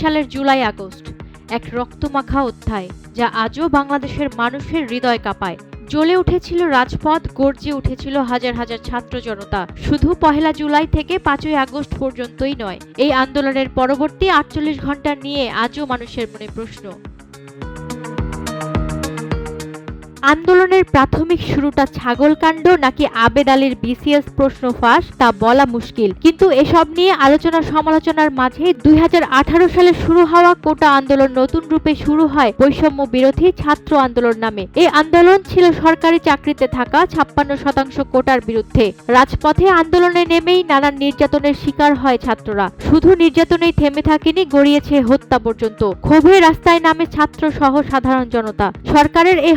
সালের July August, এক রক্তমাখা অধ্যায় যা আজও বাংলাদেশের মানুষের হৃদয় কাঁপায়। জ্বলে উঠেছিল রাজপথ, গর্জে উঠেছিল হাজার হাজার ছাত্র জনতা। শুধু পহেলা জুলাই থেকে পাঁচই আগস্ট পর্যন্তই নয়, এই আন্দোলনের পরবর্তী আটচল্লিশ ঘণ্টা নিয়ে আজও মানুষের মনে প্রশ্ন। আন্দোলনের প্রাথমিক শুরুটা ছাগলকাণ্ড নাকি আবেদ আলীর বিসিএস প্রশ্ন ফাঁস, তা বলা মুশকিল। কিন্তু এসব নিয়ে আলোচনা সমালোচনার মাঝে দুই হাজার আঠারো সালে শুরু হওয়া কোটা আন্দোলন নতুন রূপে শুরু হয় বৈষম্য বিরোধী ছাত্র আন্দোলন নামে। এই আন্দোলন ছিল সরকারি চাকরিতে থাকা ছাপ্পান্ন শতাংশ কোটার বিরুদ্ধে। রাজপথে আন্দোলনে নেমেই নানান নির্যাতনের শিকার হয় ছাত্ররা। শুধু নির্যাতনেই থেমে থাকেনি, গড়িয়েছে হত্যা পর্যন্ত। ক্ষোভে রাস্তায় নামে ছাত্র সহ সাধারণ জনতা। সরকারের এই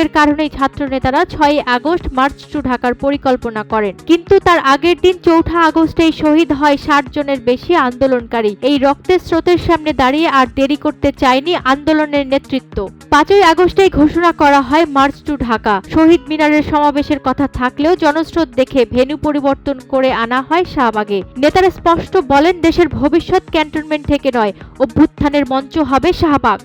হত্যাযজ্ঞের কারণেই ছাত্র নেতারা ছয় আগস্ট মার্চ টু ঢাকার পরিকল্পনা করেন। কিন্তু তার আগের দিন চৌঠা আগস্টেই শহীদ হয় ষাট জনের বেশি আন্দোলনকারী। এই রক্তের স্রোতের সামনে দাঁড়িয়ে আর দেরি করতে চায়নি আন্দোলনের নেতৃত্ব। পাঁচই আগস্টেই ঘোষণা করা হয় মার্চ টু ঢাকা। শহীদ মিনারের সমাবেশের কথা থাকলেও জনস্রোত দেখে ভেন্যু পরিবর্তন করে আনা হয় শাহবাগে। নেতারা স্পষ্ট বলেন, দেশের ভবিষ্যৎ ক্যান্টনমেন্ট থেকে নয়, অভ্যুত্থানের মঞ্চ হবে শাহবাগ।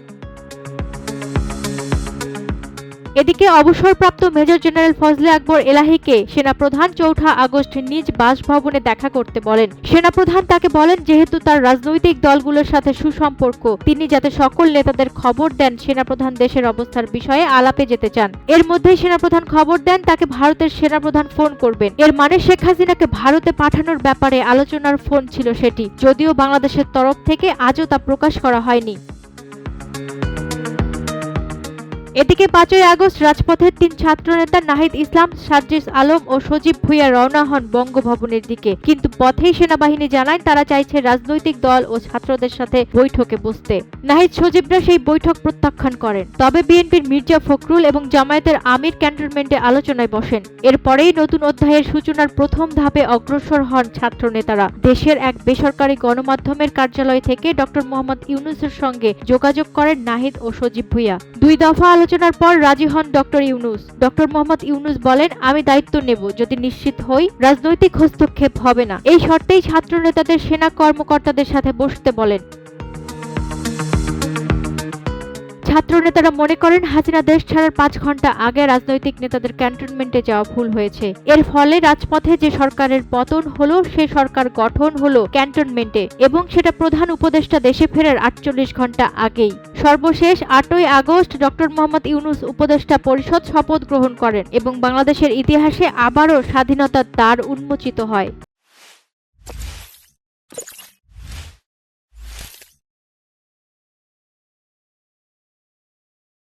এদিকে অবসরপ্রাপ্ত মেজর জেনারেল ফজলে আকবর এলাহিকে সেনাপ্রধান চৌঠা আগস্ট নিজ বাসভবনে দেখা করতে বলেন। সেনাপ্রধান তাকে বলেন, যেহেতু তার রাজনৈতিক দলগুলোর সাথে সুসম্পর্ক, তিনি যাতে সকল নেতাদের খবর দেন, সেনাপ্রধান দেশের অবস্থার বিষয়ে আলাপে যেতে চান। এর মধ্যেই সেনাপ্রধান খবর দেন, তাকে ভারতের সেনাপ্রধান ফোন করবেন। এর মানে শেখ হাসিনাকে ভারতে পাঠানোর ব্যাপারে আলোচনার ফোন ছিল সেটি, যদিও বাংলাদেশের তরফ থেকে আজও তা প্রকাশ করা হয়নি। এদিকে পাঁচই আগস্ট রাজপথের তিন ছাত্রনেতা নাহিদ ইসলাম সার্জিস আলম ও সজীব ভুইয়া রওনা হন বঙ্গভবনের দিকে। কিন্তু পথেই সেনাবাহিনী জানায় তারা চাইছে রাজনৈতিক দল ও ছাত্রদের সাথে বৈঠকে বসতে। নাহিদ সজীবরা সেই বৈঠক প্রত্যাখ্যান করেন। তবে বিএনপির মির্জা ফখরুল এবং জামায়াতের আমির ক্যান্টনমেন্টে আলোচনায় বসেন। এরপরেই নতুন অধ্যায়ের সূচনার প্রথম ধাপে অগ্রসর হন ছাত্র নেতারা দেশের এক বেসরকারি গণমাধ্যমের কার্যালয় থেকে ডক্টর মোহাম্মদ ইউনুসের সঙ্গে যোগাযোগ করেন নাহিদ ও সজীব ভুইয়া। দুই দফা আলোচনার পর রাজি হন ডক্টর ইউনুস। ডক্টর মোহাম্মদ ইউনুস বলেন, আমি দায়িত্ব নেব, যদি নিশ্চিত হই রাজনৈতিক হস্তক্ষেপ হবে না। এই শর্তেই ছাত্র নেতাদের সেনা কর্মকর্তাদের সাথে বসতে বলেন। ছাত্র নেতারা মনে করেন হাসিনা দেশ ছাড়ার পাঁচ ঘণ্টা আগে রাজনৈতিক নেতাদের ক্যান্টনমেন্টে যাওয়া ভুল হয়েছে। এর ফলে রাজপথে যে সরকারের পতন হলো, সে সরকার গঠন হলো ক্যান্টনমেন্টে এবং সেটা প্রধান উপদেষ্টা দেশে ফেরার আটচল্লিশ ঘণ্টা আগেই। সর্বশেষ আটই আগস্ট ডক্টর মোহাম্মদ ইউনুস উপদেষ্টা পরিষদ শপথ গ্রহণ করেন এবং বাংলাদেশের ইতিহাসে আবারও স্বাধীনতার দ্বার উন্মোচিত হয়।